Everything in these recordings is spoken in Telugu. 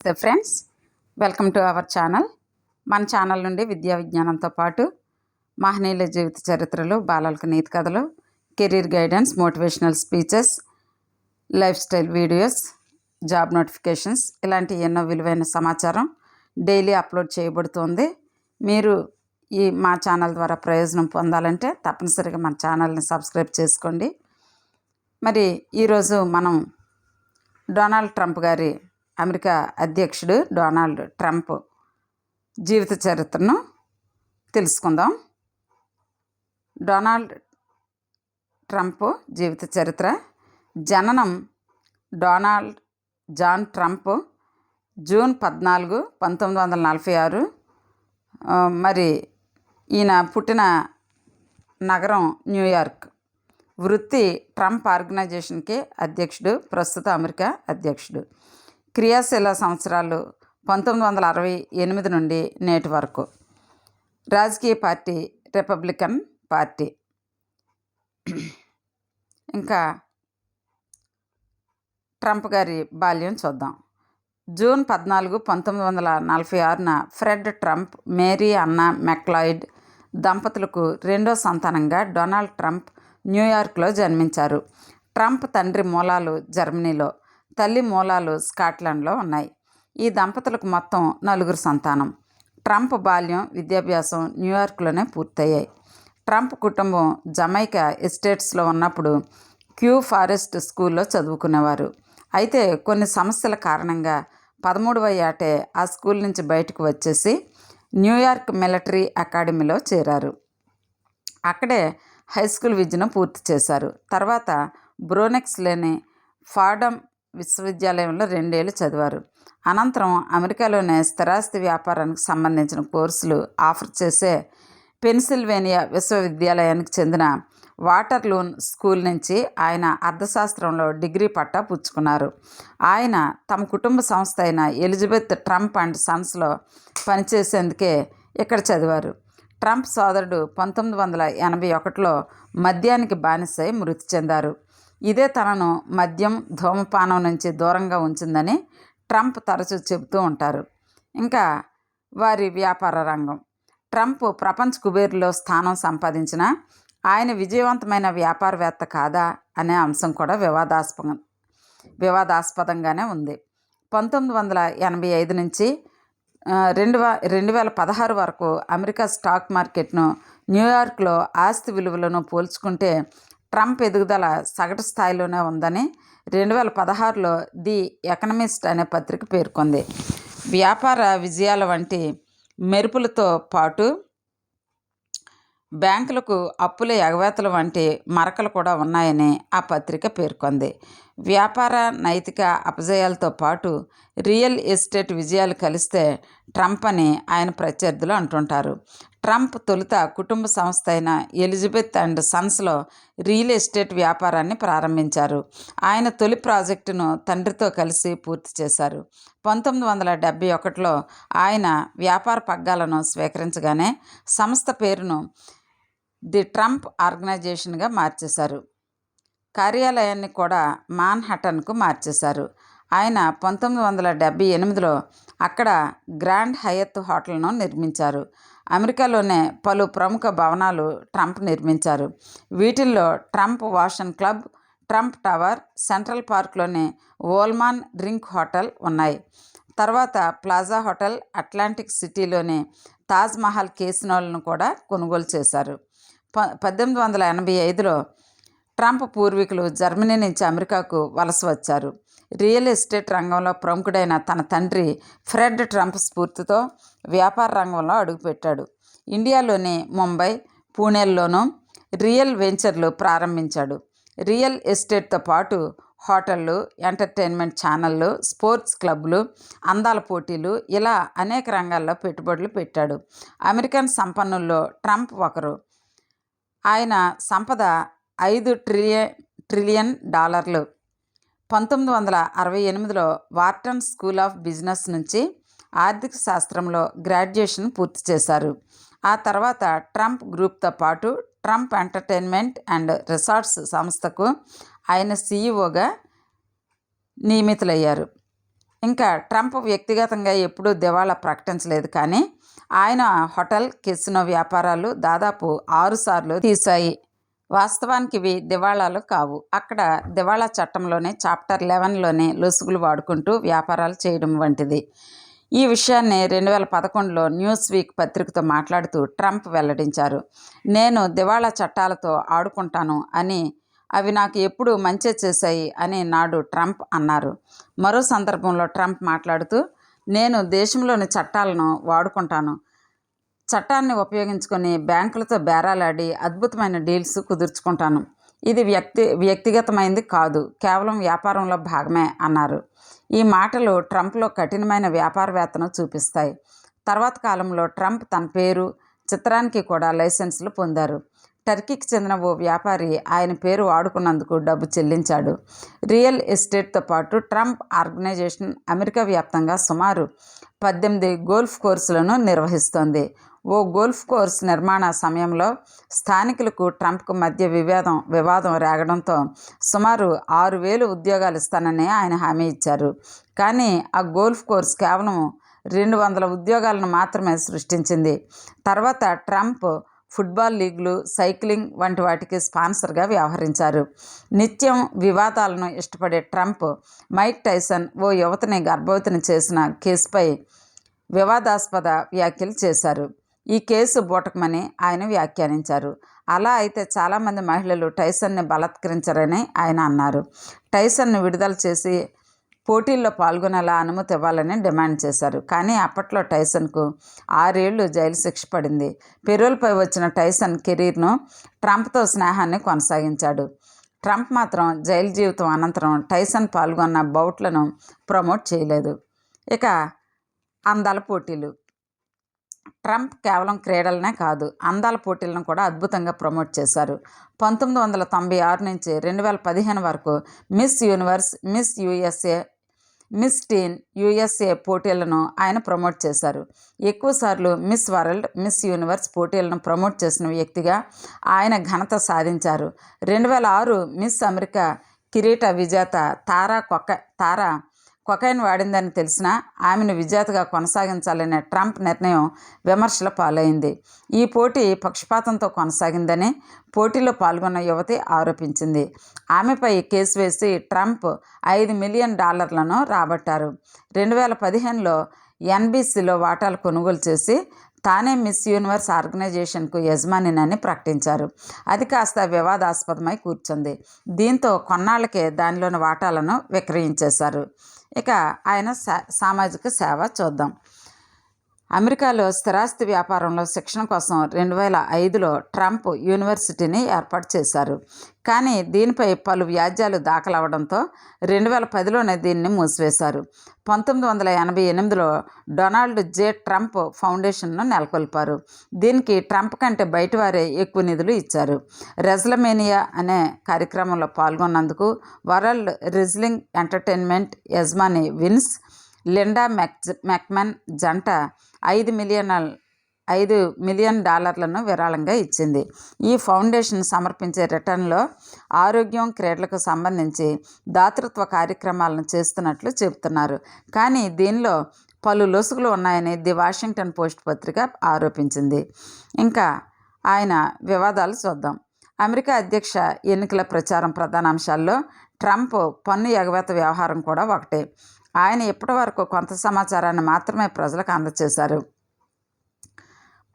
నమస్తే friends welcome to our channel. మన ఛానల్ నుండి విద్యా విజ్ఞానంతో పాటు మహనీయుల జీవిత చరిత్రలు బాలలకు నీతి కథలు career guidance motivational speeches life style videos job notifications ఇలాంటి ఎన్నో విలువైన సమాచారం డైలీ అప్లోడ్ చేయబడుతుంది. మీరు ఈ మా ఛానల్ ద్వారా ప్రయోజనం పొందాలంటే తప్పనిసరిగా మన ఛానల్ని సబ్స్క్రైబ్ చేసుకోండి. మరి ఈరోజు మనం డొనాల్డ్ ట్రంప్ గారి అమెరికా అధ్యక్షుడు డొనాల్డ్ ట్రంప్ జీవిత చరిత్రను తెలుసుకుందాం. డొనాల్డ్ ట్రంప్ జీవిత చరిత్ర. జననం డొనాల్డ్ జాన్ ట్రంప్ జూన్ పద్నాలుగు పంతొమ్మిది వందల నలభై ఆరు. మరి ఈయన పుట్టిన నగరం న్యూయార్క్. వృత్తి ట్రంప్ ఆర్గనైజేషన్కి అధ్యక్షుడు ప్రస్తుత అమెరికా అధ్యక్షుడు. క్రియాశీల సంవత్సరాలు పంతొమ్మిది వందల అరవై ఎనిమిది నుండి నేటి వరకు. రాజకీయ పార్టీ రిపబ్లికన్ పార్టీ. ఇంకా ట్రంప్ గారి బాల్యం చూద్దాం. జూన్ పద్నాలుగు పంతొమ్మిది వందల నలభై ఆరున Fred Trump Mary Anne MacLeod దంపతులకు రెండో సంతానంగా డొనాల్డ్ ట్రంప్ న్యూయార్క్లో జన్మించారు. ట్రంప్ తండ్రి మూలాలు జర్మనీలో తల్లి మూలాలు స్కాట్లాండ్లో ఉన్నాయి. ఈ దంపతులకు మొత్తం నలుగురు సంతానం. ట్రంప్ బాల్యం విద్యాభ్యాసం న్యూయార్క్లోనే పూర్తయ్యాయి. ట్రంప్ కుటుంబం జమైకా ఎస్టేట్స్లో ఉన్నప్పుడు క్యూ ఫారెస్ట్ స్కూల్లో చదువుకునేవారు. అయితే కొన్ని సమస్యల కారణంగా పదమూడవ ఏటే ఆ స్కూల్ నుంచి బయటకు వచ్చేసి న్యూయార్క్ మిలిటరీ అకాడమీలో చేరారు. అక్కడే హై స్కూల్ విద్యను పూర్తి చేశారు. తర్వాత బ్రోనెక్స్ లేని ఫాడమ్ విశ్వవిద్యాలయంలో రెండేళ్ళు చదివారు. అనంతరం అమెరికాలోనే స్థిరాస్తి వ్యాపారానికి సంబంధించిన కోర్సులు ఆఫర్ చేసే పెన్సిల్వేనియా విశ్వవిద్యాలయానికి చెందిన వాటర్లూన్ స్కూల్ నుంచి ఆయన అర్థశాస్త్రంలో డిగ్రీ పట్టా పుచ్చుకున్నారు. ఆయన తమ కుటుంబ సంస్థ అయిన ఎలిజబెత్ ట్రంప్ అండ్ సన్స్లో పనిచేసేందుకే ఇక్కడ చదివారు. ట్రంప్ సోదరుడు పంతొమ్మిది వందల ఎనభై ఒకటిలో మద్యానికి బానిసై మృతి చెందారు. ఇదే తనను మద్యం ధూమపానం నుంచి దూరంగా ఉంచిందని ట్రంప్ తరచూ చెబుతూ ఉంటారు. ఇంకా వారి వ్యాపార రంగం. ట్రంప్ ప్రపంచ కుబేరులో స్థానం సంపాదించిన ఆయన విజయవంతమైన వ్యాపారవేత్త కాదా అనే అంశం కూడా వివాదాస్పదం వివాదాస్పదంగానే ఉంది. పంతొమ్మిది వందల ఎనభై ఐదు నుంచి రెండు రెండు వేల పదహారు వరకు అమెరికా స్టాక్ మార్కెట్ను న్యూయార్క్లో ఆస్తి విలువలను పోల్చుకుంటే ట్రంప్ ఎదుగుదల సగటు స్థాయిలోనే ఉందని రెండు వేల పదహారులో ది ఎకనమిస్ట్ అనే పత్రిక పేర్కొంది. వ్యాపార విజయాల వంటి మెరుపులతో పాటు బ్యాంకులకు అప్పుల ఎగవేతల వంటి మరకలు కూడా ఉన్నాయని ఆ పత్రిక పేర్కొంది. వ్యాపార నైతిక అపజయాలతో పాటు రియల్ ఎస్టేట్ విజయాలు కలిస్తే ట్రంప్ అని ఆయన ప్రత్యర్థులు అంటుంటారు. ట్రంప్ తొలుత కుటుంబ సంస్థ అయిన ఎలిజబెత్ అండ్ సన్స్లో రియల్ ఎస్టేట్ వ్యాపారాన్ని ప్రారంభించారు. ఆయన తొలి ప్రాజెక్టును తండ్రితో కలిసి పూర్తి చేశారు. పంతొమ్మిది వందల డెబ్బై ఒకటిలో ఆయన వ్యాపార పగ్గాలను స్వీకరించగానే సంస్థ పేరును ది ట్రంప్ ఆర్గనైజేషన్గా మార్చేశారు. కార్యాలయాన్ని కూడా మాన్హటన్కు మార్చేశారు. ఆయన పంతొమ్మిది వందల డెబ్బై ఎనిమిదిలో అక్కడ గ్రాండ్ హయత్ హోటల్ను నిర్మించారు. అమెరికాలోనే పలు ప్రముఖ భవనాలు ట్రంప్ నిర్మించారు. వీటిల్లో ట్రంప్ వాషన్ క్లబ్ ట్రంప్ టవర్ సెంట్రల్ పార్క్లోని ఓల్మాన్ డ్రింక్ హోటల్ ఉన్నాయి. తర్వాత ప్లాజా హోటల్ అట్లాంటిక్ సిటీలోని తాజ్మహల్ కేసినోలను కూడా కొనుగోలు చేశారు. ప పద్దెనిమిది వందల ఎనభై ఐదులో ట్రంప్ పూర్వీకులు జర్మనీ నుంచి అమెరికాకు వలస వచ్చారు. రియల్ ఎస్టేట్ రంగంలో ప్రముఖుడైన తన తండ్రి ఫ్రెడ్ ట్రంప్ స్ఫూర్తితో వ్యాపార రంగంలో అడుగుపెట్టాడు. ఇండియాలోని ముంబై పూణేల్లోనూ రియల్ వెంచర్లు ప్రారంభించాడు. రియల్ ఎస్టేట్తో పాటు హోటళ్ళు ఎంటర్టైన్మెంట్ ఛానళ్ళు స్పోర్ట్స్ క్లబ్లు అందాల పోటీలు ఇలా అనేక రంగాల్లో పెట్టుబడులు పెట్టాడు. అమెరికన్ సంపన్నుల్లో ట్రంప్ ఒకరు. ఆయన సంపద ఐదు ట్రిలియన్ ట్రిలియన్ డాలర్లు పంతొమ్మిది వందల అరవై ఎనిమిదిలో వార్టన్ స్కూల్ ఆఫ్ బిజినెస్ నుంచి ఆర్థిక శాస్త్రంలో గ్రాడ్యుయేషన్ పూర్తి చేశారు. ఆ తర్వాత ట్రంప్ గ్రూప్తో పాటు ట్రంప్ ఎంటర్టైన్మెంట్ అండ్ రిసార్ట్స్ సంస్థకు ఆయన సీఈఓగా నియమితులయ్యారు. ఇంకా ట్రంప్ వ్యక్తిగతంగా ఎప్పుడూ దివాళా ప్రకటించలేదు కానీ ఆయన హోటల్ కెసినో వ్యాపారాలు దాదాపు ఆరుసార్లు తీశాయి. వాస్తవానికి ఇవి దివాళాలు కావు. అక్కడ దివాళా చట్టంలోనే చాప్టర్ లెవెన్లోనే లొసుగులు వాడుకుంటూ వ్యాపారాలు చేయడం వంటిది. ఈ విషయాన్ని రెండు వేల పదకొండులో న్యూస్ వీక్ పత్రికతో మాట్లాడుతూ ట్రంప్ వెల్లడించారు. నేను దివాళా చట్టాలతో ఆడుకుంటాను అని అవి నాకు ఎప్పుడు మంచి చేశాయి అని నాడు ట్రంప్ అన్నారు. మరో సందర్భంలో ట్రంప్ మాట్లాడుతూ నేను దేశంలోని చట్టాలను వాడుకుంటాను. చట్టాన్ని ఉపయోగించుకొని బ్యాంకులతో బేరాలాడి అద్భుతమైన డీల్స్ కుదుర్చుకుంటాను. ఇది వ్యక్తి వ్యక్తిగతమైంది కాదు కేవలం వ్యాపారంలో భాగమే అన్నారు. ఈ మాటలు ట్రంప్లో కఠినమైన వ్యాపారవేత్తను చూపిస్తాయి. తర్వాత కాలంలో ట్రంప్ తన పేరు చిత్రానికి కూడా లైసెన్సులు పొందారు. టర్కీకి చెందిన ఓ వ్యాపారి ఆయన పేరు వాడుకున్నందుకు డబ్బు చెల్లించాడు. రియల్ ఎస్టేట్తో పాటు ట్రంప్ ఆర్గనైజేషన్ అమెరికా వ్యాప్తంగా సుమారు పద్దెనిమిది గోల్ఫ్ కోర్సులను నిర్వహిస్తోంది. ఓ గోల్ఫ్ కోర్స్ నిర్మాణ సమయంలో స్థానికులకు ట్రంప్కు మధ్య వివాదం వివాదం రేగడంతో సుమారు ఆరు వేలు ఉద్యోగాలు ఇస్తానని ఆయన హామీ ఇచ్చారు. కానీ ఆ గోల్ఫ్ కోర్స్ కేవలం రెండు వందల ఉద్యోగాలను మాత్రమే సృష్టించింది. తర్వాత ట్రంప్ ఫుట్బాల్ లీగ్లు సైక్లింగ్ వంటి వాటికి స్పాన్సర్గా వ్యవహరించారు. నిత్యం వివాదాలను ఇష్టపడే ట్రంప్ మైక్ టైసన్ ఓ యువతని గర్భవతిని చేసిన కేసుపై వివాదాస్పద వ్యాఖ్యలు చేశారు. ఈ కేసు బూటకమని ఆయన వ్యాఖ్యానించారు. అలా అయితే చాలామంది మహిళలు టైసన్ని బలత్కరించరని ఆయన అన్నారు. టైసన్ను విడుదల చేసి పోటీల్లో పాల్గొనేలా అనుమతి ఇవ్వాలని డిమాండ్ చేశారు. కానీ అప్పట్లో టైసన్కు ఆరేళ్ళు జైలు శిక్ష పడింది. పెరోల్పై వచ్చిన టైసన్ కెరీర్ను ట్రంప్తో స్నేహాన్ని కొనసాగించాడు. ట్రంప్ మాత్రం జైలు జీవితం అనంతరం టైసన్ పాల్గొన్న బౌట్లను ప్రమోట్ చేయలేదు. ఇక అందాల పోటీలు. ట్రంప్ కేవలం క్రీడలనే కాదు అందాల పోటీలను కూడా అద్భుతంగా ప్రమోట్ చేశారు. పంతొమ్మిది వందల తొంభై ఆరు నుంచి రెండు వేల పదిహేను వరకు miss universe miss USA miss teen USA పోటీలను ఆయన ప్రమోట్ చేశారు. ఎక్కువసార్లు మిస్ వరల్డ్ మిస్ యూనివర్స్ పోటీలను ప్రమోట్ చేసిన వ్యక్తిగా ఆయన ఘనత సాధించారు. రెండు వేల ఆరు మిస్ అమెరికా కిరీట విజేత తారా కొక్క తారా కొకైన్ వాడిందని తెలిసినా ఆమెను విజేతగా కొనసాగించాలనే ట్రంప్ నిర్ణయం విమర్శల పాలైంది. ఈ పోటీ పక్షపాతంతో కొనసాగిందని పోటీలో పాల్గొన్న యువతి ఆరోపించింది. ఆమెపై కేసు వేసి ట్రంప్ ఐదు మిలియన్ డాలర్లను రాబట్టారు. రెండు వేల పదిహేనులో ఎన్బీసీలో వాటాలు కొనుగోలు చేసి తానే మిస్ యూనివర్స్ ఆర్గనైజేషన్కు యజమానినని ప్రకటించారు. అది కాస్త వివాదాస్పదమై కూర్చుంది. దీంతో కొన్నాళ్ళకే దానిలోని వాటాలను విక్రయించేశారు. ఇక ఆయన సా సామాజిక సేవ చూద్దాం. అమెరికాలో స్థిరాస్తి వ్యాపారంలో శిక్షణ కోసం రెండు వేల ఐదులో ట్రంప్ యూనివర్సిటీని ఏర్పాటు చేశారు. కానీ దీనిపై పలు వ్యాజ్యాలు దాఖలవడంతో రెండు వేల పదిలోనే దీన్ని మూసివేశారు. పంతొమ్మిది వందల ఎనభై ఎనిమిదిలో డొనాల్డ్ జే. ట్రంప్ ఫౌండేషన్ను నెలకొల్పారు. దీనికి ట్రంప్ కంటే బయటవారే ఎక్కువ నిధులు ఇచ్చారు. రెజ్లమేనియా అనే కార్యక్రమంలో పాల్గొన్నందుకు వరల్డ్ రిజ్లింగ్ ఎంటర్టైన్మెంట్ యజమాని విన్స్ లిండా మెక్ మెక్మెన్ జంట ఐదు మిలియన్ ఐదు మిలియన్ డాలర్లను విరాళంగా ఇచ్చింది. ఈ ఫౌండేషన్ సమర్పించే రిటర్న్లో ఆరోగ్యం క్రీడలకు సంబంధించి దాతృత్వ కార్యక్రమాలను చేస్తున్నట్లు చెబుతున్నారు. కానీ దీనిలో పలు లొసుగులు ఉన్నాయని ది వాషింగ్టన్ పోస్ట్ పత్రిక ఆరోపించింది. ఇంకా ఆయన వివాదాలు చూద్దాం. అమెరికా అధ్యక్ష ఎన్నికల ప్రచారం ప్రధాన అంశాల్లో ట్రంప్ పన్ను ఎగవేత వ్యవహారం కూడా ఒకటే. ఆయన ఇప్పటి వరకు కొంత సమాచారాన్ని మాత్రమే ప్రజలకు అందజేశారు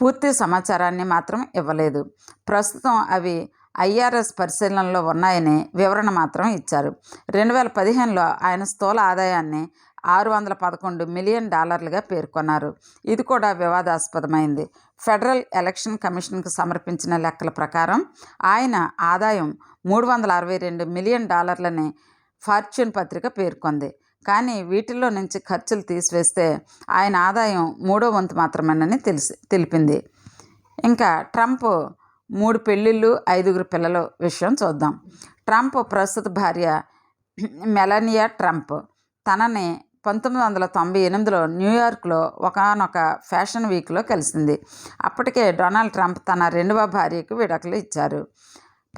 పూర్తి సమాచారాన్ని మాత్రం ఇవ్వలేదు. ప్రస్తుతం అవి ఐఆర్ఎస్ పరిశీలనలో ఉన్నాయని వివరణ మాత్రం ఇచ్చారు. రెండు వేల పదిహేనులో ఆయన స్థూల ఆదాయాన్ని ఆరు వందల పదకొండు మిలియన్ డాలర్లుగా పేర్కొన్నారు. ఇది కూడా వివాదాస్పదమైంది. ఫెడరల్ ఎలక్షన్ కమిషన్కు సమర్పించిన లెక్కల ప్రకారం ఆయన ఆదాయం మూడు వందల అరవై రెండు మిలియన్ డాలర్లని ఫార్చ్యూన్ పత్రిక పేర్కొంది. కానీ వీటిల్లో నుంచి ఖర్చులు తీసివేస్తే ఆయన ఆదాయం మూడో వంతు మాత్రమేనని తెలిసి తెలిపింది. ఇంకా ట్రంప్ మూడు పెళ్ళిళ్ళు ఐదుగురు పిల్లల విషయం చూద్దాం. ట్రంప్ ప్రస్తుత భార్య మెలనియా ట్రంప్. తనని పంతొమ్మిది వందల తొంభై ఎనిమిదిలో న్యూయార్క్లో ఒకనొక ఫ్యాషన్ వీక్లో కలిసింది. అప్పటికే డొనాల్డ్ ట్రంప్ తన రెండవ భార్యకు విడాకులు ఇచ్చారు.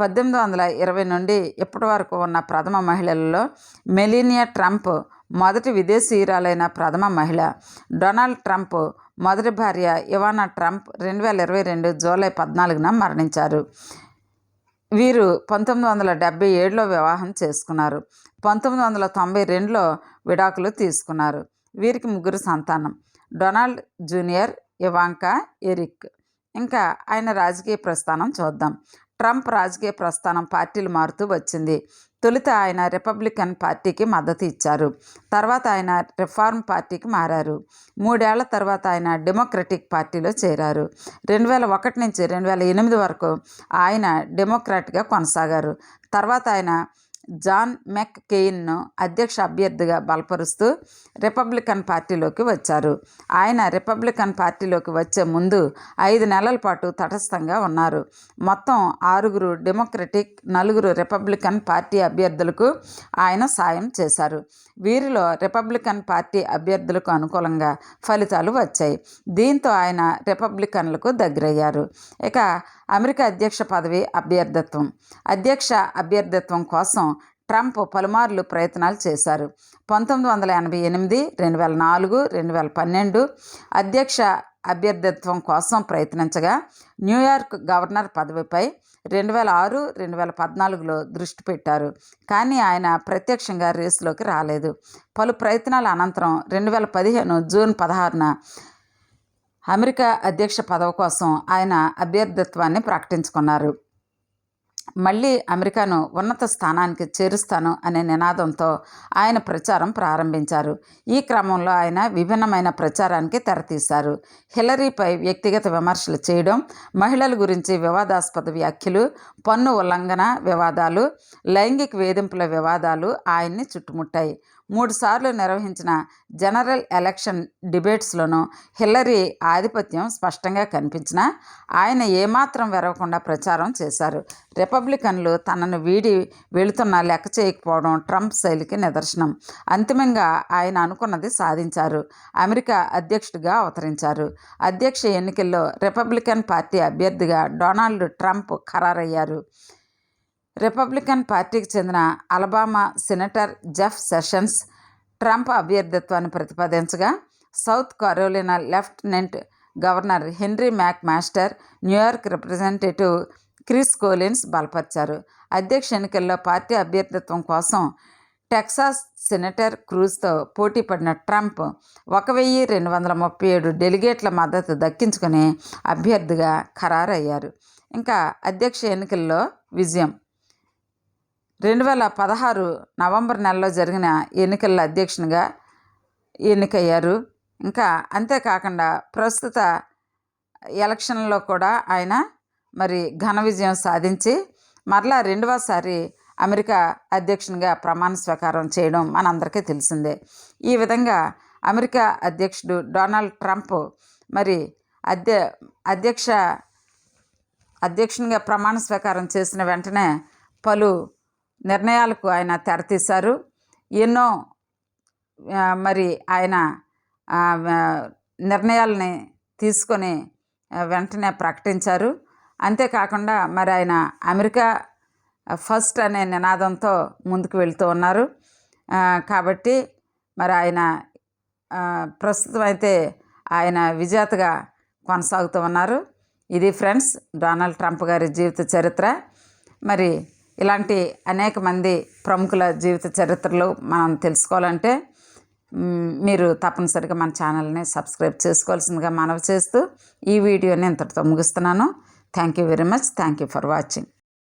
పద్దెనిమిది వందల ఇరవై నుండి ఇప్పటి వరకు ఉన్న ప్రథమ మహిళల్లో మెలీనియా ట్రంప్ మొదటి విదేశీయురాలైన ప్రథమ మహిళ డొనాల్డ్ ట్రంప్ మొదటి భార్య ఇవానా ట్రంప్ రెండు వేల ఇరవై రెండు జూలై పద్నాలుగున మరణించారు. వీరు పంతొమ్మిది వందల డెబ్బై ఏడులో వివాహం చేసుకున్నారు. పంతొమ్మిది వందల తొంభై రెండులో విడాకులు తీసుకున్నారు. వీరికి ముగ్గురు సంతానం. Donald junior Ivanka Eric. ఇంకా ఆయన రాజకీయ ప్రస్థానం చూద్దాం. ట్రంప్ రాజకీయ ప్రస్థానం పార్టీలు మారుతూ వచ్చింది. తొలుత ఆయన రిపబ్లికన్ పార్టీకి మద్దతు ఇచ్చారు. తర్వాత ఆయన రిఫార్మ్ పార్టీకి మారారు. మూడేళ్ళ తర్వాత ఆయన డెమోక్రటిక్ పార్టీలో చేరారు. రెండు వేల ఒకటి నుంచి రెండు వేల ఎనిమిది వరకు ఆయన డెమోక్రాట్గా కొనసాగారు. తర్వాత ఆయన జాన్ మెక్ కెయిన్ను అధ్యక్ష అభ్యర్థిగా బలపరుస్తూ రిపబ్లికన్ పార్టీలోకి వచ్చారు. ఆయన రిపబ్లికన్ పార్టీలోకి వచ్చే ముందు ఐదు నెలల పాటు తటస్థంగా ఉన్నారు. మొత్తం ఆరుగురు డెమోక్రటిక్ నలుగురు రిపబ్లికన్ పార్టీ అభ్యర్థులకు ఆయన సాయం చేశారు. వీరిలో రిపబ్లికన్ పార్టీ అభ్యర్థులకు అనుకూలంగా ఫలితాలు వచ్చాయి. దీంతో ఆయన రిపబ్లికన్లకు దగ్గరయ్యారు. ఇక అమెరికా అధ్యక్ష పదవి అభ్యర్థిత్వం. అధ్యక్ష అభ్యర్థిత్వం కోసం ట్రంప్ పలుమార్లు ప్రయత్నాలు చేశారు. పంతొమ్మిది వందల ఎనభై ఎనిమిది రెండు వేల నాలుగు రెండు వేల పన్నెండు అధ్యక్ష అభ్యర్థిత్వం కోసం ప్రయత్నించగా న్యూయార్క్ గవర్నర్ పదవిపై రెండు వేల ఆరు రెండు వేల పద్నాలుగులో దృష్టి పెట్టారు. కానీ ఆయన ప్రత్యక్షంగా రేసులోకి రాలేదు. పలు ప్రయత్నాల అనంతరం రెండు వేల పదిహేను జూన్ పదహారున అమెరికా అధ్యక్ష పదవి కోసం ఆయన అభ్యర్థిత్వాన్ని ప్రకటించుకున్నారు. మళ్ళీ అమెరికాను ఉన్నత స్థానానికి చేరుస్తాను అనే నినాదంతో ఆయన ప్రచారం ప్రారంభించారు. ఈ క్రమంలో ఆయన విభిన్నమైన ప్రచారానికి తెరతీశారు. హిలరీపై వ్యక్తిగత విమర్శలు చేయడం మహిళల గురించి వివాదాస్పద వ్యాఖ్యలు పన్ను ఉల్లంఘన వివాదాలు లైంగిక వేధింపుల వివాదాలు ఆయన్ని చుట్టుముట్టాయి. మూడుసార్లు నిర్వహించిన జనరల్ ఎలక్షన్ డిబేట్స్లోనూ హిల్లరీ ఆధిపత్యం స్పష్టంగా కనిపించిన ఆయన ఏమాత్రం వెరవకుండా ప్రచారం చేశారు. రిపబ్లికన్లు తనను వీడి వెళుతున్న లెక్క చేయకపోవడం ట్రంప్ శైలికి నిదర్శనం. అంతిమంగా ఆయన అనుకున్నది సాధించారు. అమెరికా అధ్యక్షుడిగా అవతరించారు. అధ్యక్ష ఎన్నికల్లో రిపబ్లికన్ పార్టీ అభ్యర్థిగా డొనాల్డ్ ట్రంప్ ఖరారయ్యారు. రిపబ్లికన్ పార్టీకి చెందిన Alabama senator Jeff Sessions Trump అభ్యర్థిత్వాన్ని ప్రతిపాదించగా South Carolina lieutenant governor Henry McMaster New York representative Chris Collins బలపరిచారు. అధ్యక్ష ఎన్నికల్లో పార్టీ అభ్యర్థిత్వం కోసం టెక్సాస్ సెనేటర్ క్రూజ్తో పోటీ పడిన ట్రంప్ ఒక వెయ్యి రెండు వందల ముప్పై ఏడు డెలిగేట్ల మద్దతు దక్కించుకుని అభ్యర్థిగా ఖరారయ్యారు. ఇంకా అధ్యక్ష ఎన్నికల్లో విజయం రెండు వేల పదహారు నవంబర్ నెలలో జరిగిన ఎన్నికల అధ్యక్షునిగా ఎన్నికయ్యారు. ఇంకా అంతేకాకుండా ప్రస్తుత ఎలక్షన్లో కూడా ఆయన మరి ఘన విజయం సాధించి మరలా రెండవసారి అమెరికా అధ్యక్షునిగా ప్రమాణ స్వీకారం చేయడం మనందరికీ తెలిసిందే. ఈ విధంగా అమెరికా అధ్యక్షుడు డొనాల్డ్ ట్రంప్ మరి అధ్య అధ్యక్ష అధ్యక్షునిగా ప్రమాణ స్వీకారం చేసిన వెంటనే పలు నిర్ణయాలకు ఆయన తెరతీశారు. ఎన్నో మరి ఆయన నిర్ణయాలని తీసుకొని వెంటనే ప్రకటించారు. అంతేకాకుండా మరి ఆయన అమెరికా ఫస్ట్ అనే నినాదంతో ముందుకు వెళ్తూ ఉన్నారు. కాబట్టి మరి ఆయన ప్రస్తుతం అయితే ఆయన విజేతగా కొనసాగుతూ ఉన్నారు. ఇది ఫ్రెండ్స్ డొనాల్డ్ ట్రంప్ గారి జీవిత చరిత్ర. మరి ఇలాంటి అనేక మంది ప్రముఖుల జీవిత చరిత్రలు మనం తెలుసుకోవాలంటే మీరు తప్పనిసరిగా మన ఛానల్ని సబ్స్క్రైబ్ చేసుకోవాల్సిందిగా మనవి చేస్తూ ఈ వీడియోని ఇంతటితో ముగిస్తున్నాను. Thank you very much thank you for watching